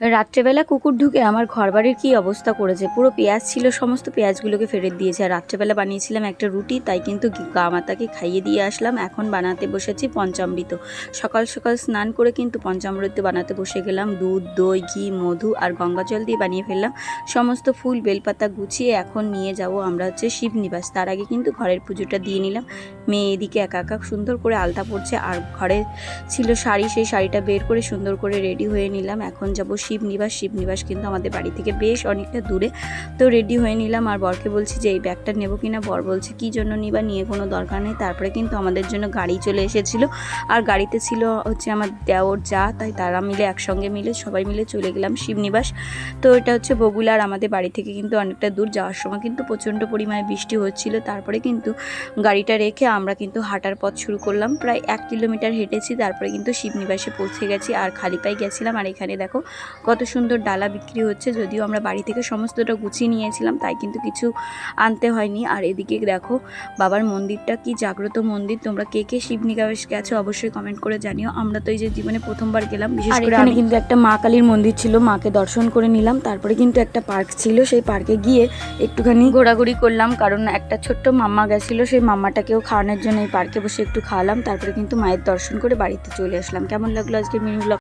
রাত্রেবেলা কুকুর ঢুকে আমার ঘরবাড়ির কী অবস্থা করেছে? পুরো পেঁয়াজ ছিল, সমস্ত পেঁয়াজগুলোকে ফেরত দিয়েছে। আর রাত্রেবেলা বানিয়েছিলাম একটা রুটি, তাই কিন্তু গা মাতাকে খাইয়ে দিয়ে আসলাম। এখন বানাতে বসেছি পঞ্চামৃত। সকাল সকাল স্নান করে কিন্তু পঞ্চামৃত বানাতে বসে গেলাম। দুধ, দই, ঘি, মধু আর গঙ্গা জল দিয়ে বানিয়ে ফেললাম। সমস্ত ফুল, বেলপাতা গুছিয়ে এখন নিয়ে যাব আমরা হচ্ছে শিবনিবাস। তার আগে কিন্তু ঘরের পুজোটা দিয়ে নিলাম। মেয়ে এদিকে একা একা সুন্দর করে আলতা পড়ছে আর ঘরে ছিল শাড়ি, সেই শাড়িটা বের করে সুন্দর করে রেডি হয়ে নিলাম। এখন যাব শিবনিবাস শিবনিবাস কিন্তু আমাদের বাড়ি থেকে বেশ অনেকটা দূরে। তো রেডি হয়ে নিলাম। আর বরকে বলছি যে, এই ব্যাগটা নেব কিনা বর বলছে, কী জন্য নিবা? নিয়ে কোনো দরকার নেই। তারপরে কিন্তু আমাদের জন্য গাড়ি চলে এসেছিল। আর গাড়িতে ছিল হচ্ছে আমার দেওর যা, তাই তারা মিলে একসঙ্গে মিলে সবাই মিলে চলে গেলাম শিবনিবাস। তো এটা হচ্ছে বগুলা আর আমাদের বাড়ি থেকে কিন্তু অনেকটা দূর। যাওয়ার সময় কিন্তু প্রচণ্ড পরিমাণে বৃষ্টি হচ্ছিল। তারপরে কিন্তু গাড়িটা রেখে আমরা কিন্তু হাঁটার পথ শুরু করলাম। প্রায় এক কিলোমিটার হেঁটেছি। তারপরে কিন্তু শিবনিবাসে পৌঁছে গেছি। আর খালি পায়ে গেছিলাম। আর এখানে দেখো কত সুন্দর ডালা বিক্রি হচ্ছে যদিও আমরা বাড়ি থেকে সমস্তটা গুছিয়ে নিয়েছিলাম তাই কিন্তু কিছু আনতে হয়নি। আর এদিকে দেখো বাবার মন্দিরটা কি জাগ্রত মন্দির তোমরা কে কে শিবনিবাস গেছো অবশ্যই কমেন্ট করে জানিও। আমরা তো এই যে জীবনে প্রথমবার গেলাম বিশেষ করে এখানে কিন্তু একটা মা কালীর মন্দির ছিল মাকে দর্শন করে নিলাম তারপরে কিন্তু একটা পার্ক ছিল সেই পার্কে গিয়ে একটুখানি ঘোরাঘুরি করলাম কারণ একটা ছোট্ট মাম্মা গেছিল সেই মাম্মাটাকেও খাওয়ানোর জন্য এই পার্কে বসে একটু খাওয়ালাম তারপরে কিন্তু মায়ের দর্শন করে বাড়িতে চলে আসলাম। কেমন লাগল আজকে মিনি ব্লগ